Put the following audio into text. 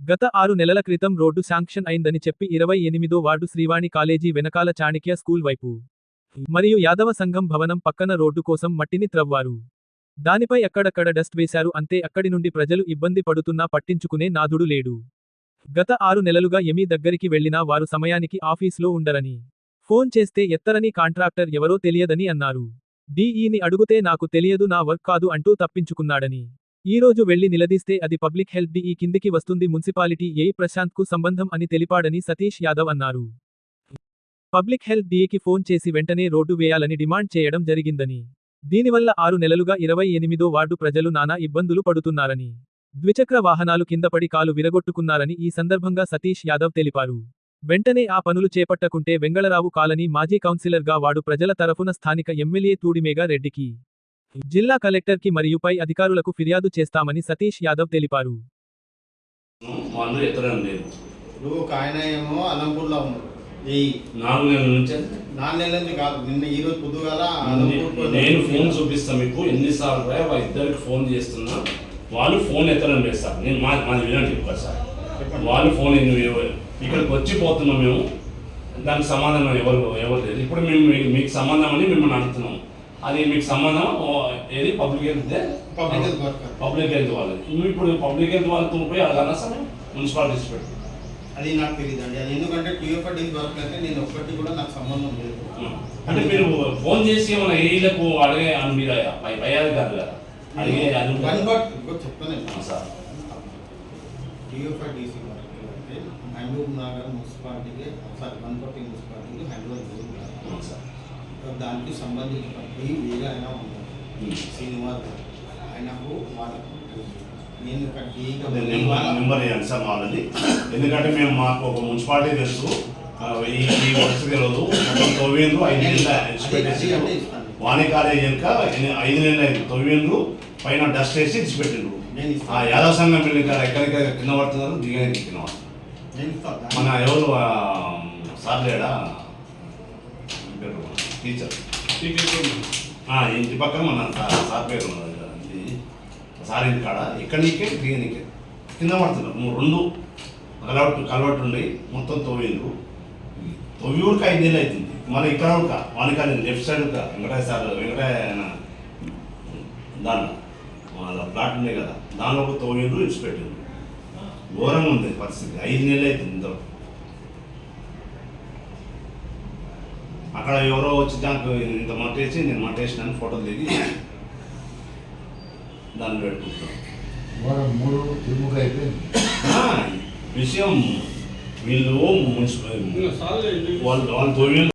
గత ఆరు నెలల క్రితం రోడ్డు శాంక్షన్ అయిందని చెప్పి ఇరవై ఎనిమిదో వార్డు శ్రీవాణి కాలేజీ వెనకాల చాణిక్య స్కూల్ వైపు మరియు యాదవ సంఘం భవనం పక్కన రోడ్డు కోసం మట్టిని త్రవ్వారు. దానిపై అక్కడక్కడ డస్ట్ వేశారు అంతే అక్కడి నుండి ప్రజలు ఇబ్బంది పడుతున్నా పట్టించుకునే నాదుడు లేడు. గత ఆరు నెలలుగా ఎమీ దగ్గరికి వెళ్ళినా వారు సమయానికి ఆఫీసులో ఉండరని ఫోన్ చేస్తే ఎత్తరని కాంట్రాక్టర్ ఎవరో తెలియదని అన్నారు. డీఈని అడుగుతే నాకు తెలియదు నా వర్క్ కాదు అంటూ తప్పించుకున్నాడని. ఈ రోజు వెళ్ళి నిలదీస్తే అది పబ్లిక్ హెల్త్ ఈ కిందికి వస్తుంది మున్సిపాలిటీ ఏ ప్రశాంత్కు సంబంధం అని తెలిపాడని సతీష్ యాదవ్ అన్నారు. పబ్లిక్ హెల్త్ డిఏకి ఫోన్ చేసి వెంటనే రోడ్డు వేయాలని డిమాండ్ చేయడం జరిగిందని. దీనివల్ల ఆరు నెలలుగా ఇరవై ఎనిమిదో వార్డు ప్రజలు నానా ఇబ్బందులు పడుతున్నారని. ద్విచక్ర వాహనాలు కిందపడి కాలు విరగొట్టుకున్నారని ఈ సందర్భంగా సతీష్ యాదవ్ తెలిపారు. వెంటనే ఆ పనులు చేపట్టకుంటే వెంగళరావు కాలనీ మాజీ కౌన్సిలర్గా వాడు ప్రజల తరఫున స్థానిక ఎమ్మెల్యే తూడిమేగా రెడ్డికి జిల్లా కలెక్టర్కి మరియు పై అధికారులకు ఫిర్యాదు చేస్తామని సతీష్ యాదవ్ తెలిపారు. వాళ్ళు ఎత్తడం లేదు. ఇప్పుడు ఒక ఆయన ఏమో అలంపూర్లో ఉన్నాడు ఈ నాలుగు నెలల నుంచి నాలుగు నెలల నుంచి కాదు నిన్న ఈ రోజు పొద్దుగాల అలంపూర్ నేను ఫోన్ చూపిస్తాను మీకు ఎన్నిసార్లు వాళ్ళ ఇద్దరికి ఫోన్ చేస్తున్నా. వాళ్ళు ఫోన్ ఎత్తడం లేదు సార్. నేను మా మాది వినండి చెప్పారు సార్. వాళ్ళు ఫోన్ ఇక్కడికి వచ్చి పోతున్నాం మేము. దానికి సమాధానం ఎవరు ఎవరు లేదు. ఇప్పుడు మేము మీకు సంబంధం అని మిమ్మల్ని అడుగుతున్నాం. అది మీకు సంబంధం ఏది? Public health public health worker public health వాళ్ళది. నువ్వు ఇప్పుడు పబ్లిక్ హెల్త్ వాళ్ళతో పోయి అడగాలా సార్ మున్సిపాలిటీస్ పెట్టి అది నాకు తెలియదు అండి అది ఎందుకంటే టీఎఫ్ఆర్ వర్క్ అయితే నేను ఒక్కటి కూడా నాకు సంబంధం లేదు. అంటే మీరు ఫోన్ చేసి మన ఏఈలకు అడిగే మీరు పై పై అధికారులు కదా అడిగే అది ఇంకో చెప్తాను సార్. టీఎఫ్ఆర్ డీసీ వర్క్ అంటే హైందూర్ నగర్ మున్సిపాలిటీకి సారీ వన్పట్టి మున్సిపాలిటీకి సార్ దానికి సంబంధించినటువంటి వేరే ఆయన ఉన్నారు. శ్రీనివాస్. ఆయనకు వాళ్ళకు నేను నెంబర్ ఇవ్వండి సార్ వాళ్ళది ఎందుకంటే మేము మాకు ఒక మున్సిపాలిటీ తెలుసు. ఈ ఈ తెలియదు. తొవ్వేంద్రు ఐదు నెలల ఇచ్చిపెట్టేసి వాణి కాలేజ్ ఎన్ని- ఐదు నెలలు తొవ్వేంద్రు పైన డస్ట్ వేసి ఇచ్చిపెట్టిండ్రు. ఆ యాదవ సంఘం బిల్డింగ్ కాడ ఎక్కడికి కింద పడుతున్నారు? దిగడానికి కింద పడుతున్నారు. మన ఎవరు సార్ లేడా? టీచర్ ఆ, ఇంటి పక్కన మన సార్ సార్ పేరు ఉన్నది కదా, ఇది సార్ ఇంటి కాడ ఇక్కడ నీకే? దిగనీకే కింద పడుతున్నారు మూడు రెండు కలవట్టు కలవట్టు ఉండి మొత్తం తవ్విండ్రు. తొవ్వి ఉడక ఐదు నెలలు అవుతుంది మళ్ళీ ఇక్కడ ఉడక వానికాలి లెఫ్ట్ సైడ్ ఉడక వెంకటేశ్వర సార్ వెంకటేశ్వర దాంట్లో వాళ్ళ ప్లాట్ ఉన్నాయి కదా దానిలో ఒక తవ్విండ్రు ఇచ్చిపెట్టిండ్రు ఘోరంగా ఉంది పరిస్థితి. ఐదు నెలలు అవుతుంది ఇంతలో అక్కడ ఎవరో వచ్చి దానికి ఇంత మట్టేసి నేను మట్టేసినాను ఫోటోలు దిగి దాన్ని పెట్టుకుంటాను వారం మూడు తిరుముఖ అయిపోయింది. ఆ, విషయం వీళ్ళు మున్సిపల్ వాళ్ళు వాళ్ళు తొమ్మిది